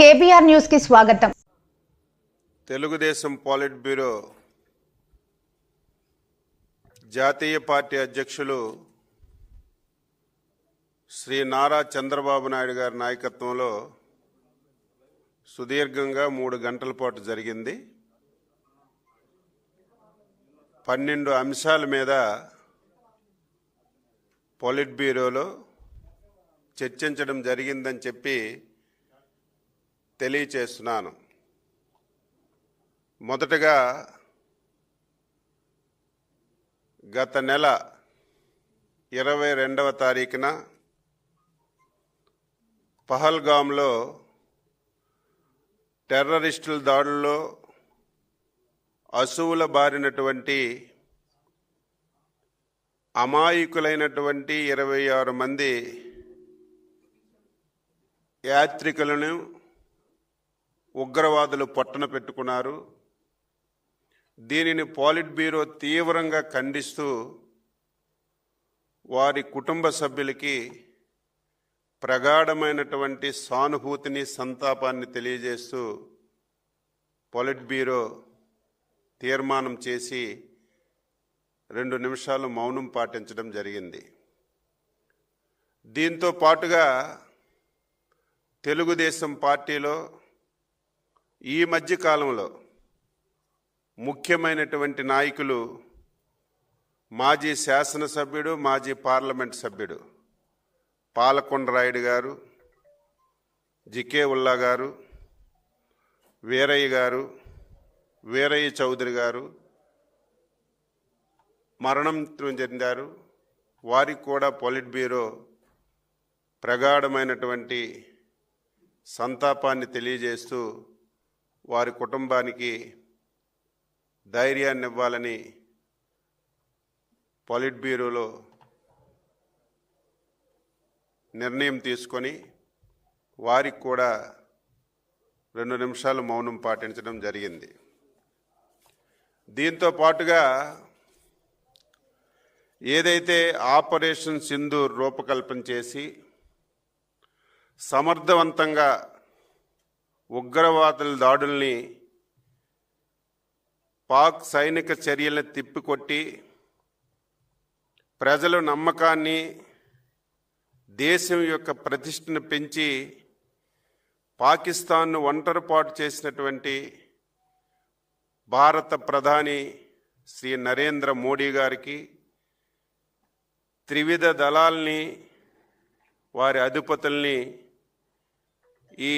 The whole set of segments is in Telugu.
కేబీఆర్ న్యూస్కి స్వాగతం. తెలుగుదేశం పాలిట్ బ్యూరో జాతీయ పార్టీ అధ్యక్షులు శ్రీ నారా చంద్రబాబు నాయుడు గారి నాయకత్వంలో సుదీర్ఘంగా మూడు గంటల పాటు జరిగింది. పన్నెండు అంశాల మీద పాలిట్ బ్యూరోలో చర్చించడం జరిగిందని చెప్పి తెలియచేస్తున్నాను. మొదటగా గత నెల ఇరవై రెండవ తారీఖున పహల్గాంలో టెర్రరిస్టుల దాడుల్లో అసువుల బారినటువంటి అమాయకులైనటువంటి ఇరవై ఆరు మంది యాత్రికులను ఉగ్రవాదులు పొట్టన పెట్టుకున్నారు. దీనిని పాలిట్ బ్యూరో తీవ్రంగా ఖండిస్తూ వారి కుటుంబ సభ్యులకి ప్రగాఢమైనటువంటి సానుభూతిని సంతాపాన్ని తెలియజేస్తూ పాలిట్ బ్యూరో తీర్మానం చేసి రెండు నిమిషాలు మౌనం పాటించడం జరిగింది. దీంతో పాటుగా తెలుగుదేశం పార్టీలో ఈ మధ్య కాలంలో ముఖ్యమైనటువంటి నాయకులు మాజీ శాసనసభ్యుడు మాజీ పార్లమెంట్ సభ్యుడు పాలకొండరాయుడు గారు జికే ఉల్లా గారు వీరయ్య గారు వీరయ్య చౌదరి గారు మరణం చెందారు. వారికి కూడా పొలిట్ బ్యూరో ప్రగాఢమైనటువంటి సంతాపాన్ని తెలియజేస్తూ వారి కుటుంబానికి ధైర్యాన్ని ఇవ్వాలని పాలిట్ బ్యూరోలో నిర్ణయం తీసుకొని వారికి కూడా రెండు నిమిషాలు మౌనం పాటించడం జరిగింది. దీంతో పాటుగా ఏదైతే ఆపరేషన్ సింధూర్ రూపకల్పన చేసి సమర్థవంతంగా ఉగ్రవాదుల దాడుల్ని పాక్ సైనిక చర్యలను తిప్పికొట్టి ప్రజల నమ్మకాన్ని దేశం యొక్క ప్రతిష్టను పెంచి పాకిస్తాన్ను ఒంటరిపాటు చేసినటువంటి భారత ప్రధాని శ్రీ నరేంద్ర మోడీ గారికి త్రివిధ దళాల్ని వారి అధిపతుల్ని ఈ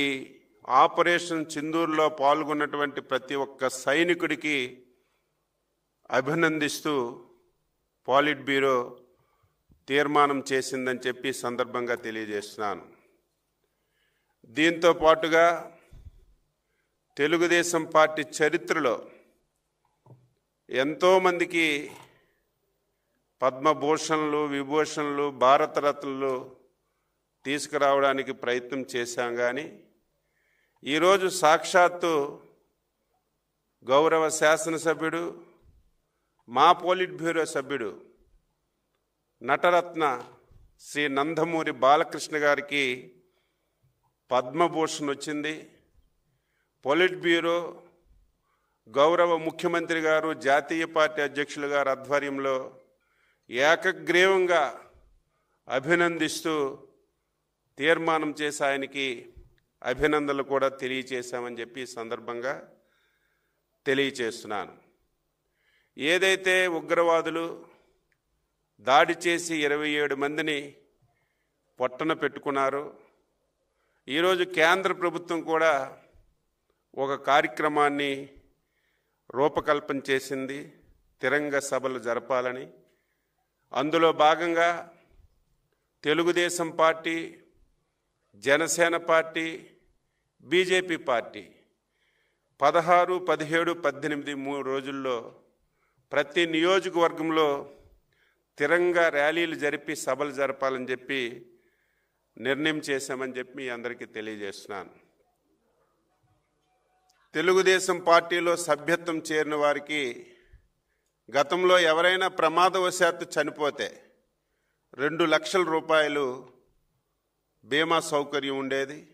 ఆపరేషన్ చిందూరులో పాల్గొన్నటువంటి ప్రతి ఒక్క సైనికుడికి అభినందిస్తూ పాలిట్ బ్యూరో తీర్మానం చేసిందని చెప్పి సందర్భంగా తెలియజేస్తున్నాను. దీంతో పాటుగా తెలుగుదేశం పార్టీ చరిత్రలో ఎంతోమందికి పద్మభూషణలు విభూషణలు భారతరత్నలు తీసుకురావడానికి ప్రయత్నం చేశాం కానీ ఈరోజు సాక్షాత్తు గౌరవ శాసనసభ్యుడు మా పోలిట్ బ్యూరో సభ్యుడు నటరత్న శ్రీ నందమూరి బాలకృష్ణ గారికి పద్మభూషణ్ వచ్చింది. పొలిట్ బ్యూరో గౌరవ ముఖ్యమంత్రి గారు జాతీయ పార్టీ అధ్యక్షులు గారి ఆధ్వర్యంలో ఏకగ్రీవంగా అభినందిస్తూ తీర్మానం చేసి ఆయనకి అభినందనలు కూడా తెలియచేశామని చెప్పి సందర్భంగా తెలియచేస్తున్నాను. ఏదైతే ఉగ్రవాదులు దాడి చేసి ఇరవై ఏడు మందిని పొట్టన పెట్టుకున్నారో ఈరోజు కేంద్ర ప్రభుత్వం కూడా ఒక కార్యక్రమాన్ని రూపకల్పన చేసింది. తిరంగ సభలు జరపాలని. అందులో భాగంగా Telugu Desam party Janasena party BJP party పదహారు పదిహేడు పద్దెనిమిది మూడు రోజుల్లో ప్రతి నియోజకవర్గంలో తిరంగా ర్యాలీలు జరిపి సభలు జరపాలని చెప్పి నిర్ణయం చేశామని చెప్పి మీ అందరికీ తెలియజేస్తున్నాను. తెలుగుదేశం పార్టీలో సభ్యత్వం చేరిన వారికి గతంలో ఎవరైనా ప్రమాదవశాత్తు చనిపోతే రెండు లక్షల రూపాయలు బీమా సౌకర్యం ఉండేది.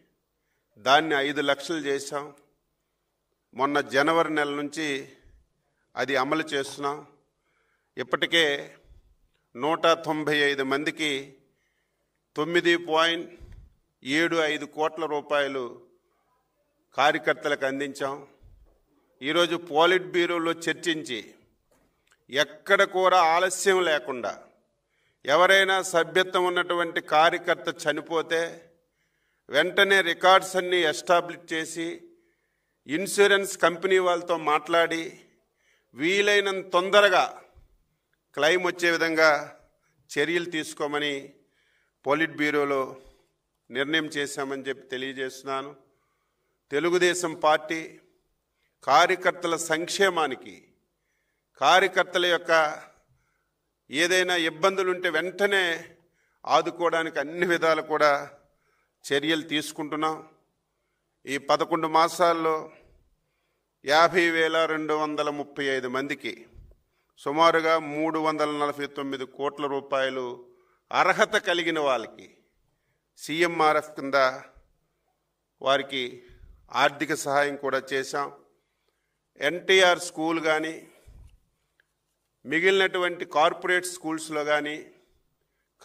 దాన్ని ఐదు లక్షలు చేశాం. మొన్న జనవరి నెల నుంచి అది అమలు చేస్తున్నాం. ఇప్పటికే నూట తొంభై ఐదు మందికి తొమ్మిది పాయింట్ ఏడు ఐదు కోట్ల రూపాయలు కార్యకర్తలకు అందించాం. ఈరోజు పోలిట్ బ్యూరోలో చర్చించి ఎక్కడ కూడా ఆలస్యం లేకుండా ఎవరైనా సభ్యత్వం ఉన్నటువంటి కార్యకర్త చనిపోతే వెంటనే రికార్డ్స్ అన్నీ ఎస్టాబ్లిష్ చేసి ఇన్సూరెన్స్ కంపెనీ వాళ్ళతో మాట్లాడి వీలైనంత తొందరగా క్లెయిమ్ వచ్చే విధంగా చర్యలు తీసుకోమని పోలిట్ బ్యూరోలో నిర్ణయం చేశామని చెప్పి తెలియజేస్తున్నాను. తెలుగుదేశం పార్టీ కార్యకర్తల సంక్షేమానికి కార్యకర్తల యొక్క ఏదైనా ఇబ్బందులు ఉంటే వెంటనే ఆదుకోవడానికి అన్ని విధాలు కూడా చర్యలు తీసుకుంటున్నాం. ఈ పదకొండు మాసాల్లో యాభై వేల రెండు వందల ముప్పై ఐదు మందికి సుమారుగా మూడు వందల నలభై తొమ్మిది కోట్ల రూపాయలు అర్హత కలిగిన వాళ్ళకి సీఎంఆర్ఎఫ్ కింద వారికి ఆర్థిక సహాయం కూడా చేశాం. ఎన్టీఆర్ స్కూల్ కానీ మిగిలినటువంటి కార్పొరేట్ స్కూల్స్లో కానీ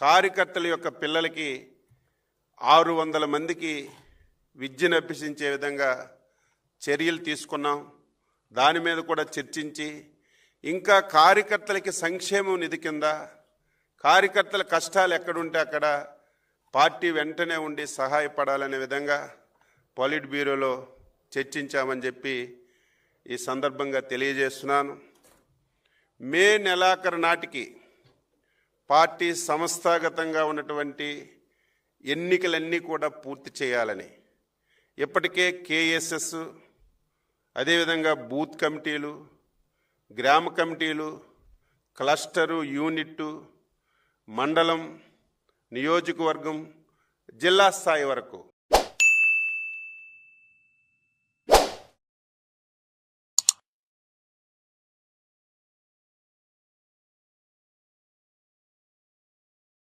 కార్యకర్తల యొక్క పిల్లలకి ఆరు వందల మందికి విద్యను అభ్యసించే విధంగా చర్యలు తీసుకున్నాం. దాని మీద కూడా చర్చించి ఇంకా కార్యకర్తలకి సంక్షేమం నిధి కింద కార్యకర్తల కష్టాలు ఎక్కడుంటే అక్కడ పార్టీ వెంటనే ఉండి సహాయపడాలనే విధంగా పాలిట్ బ్యూరోలో చర్చించామని చెప్పి ఈ సందర్భంగా తెలియజేస్తున్నాను. మే నెలాఖరు నాటికి పార్టీ సంస్థాగతంగా ఉన్నటువంటి ఎన్నికలన్నీ కూడా పూర్తి చేయాలని. ఇప్పటికే కేఎస్ఎస్ అదేవిధంగా బూత్ కమిటీలు గ్రామ కమిటీలు క్లస్టరు యూనిట్టు మండలం నియోజకవర్గం జిల్లా స్థాయి వరకు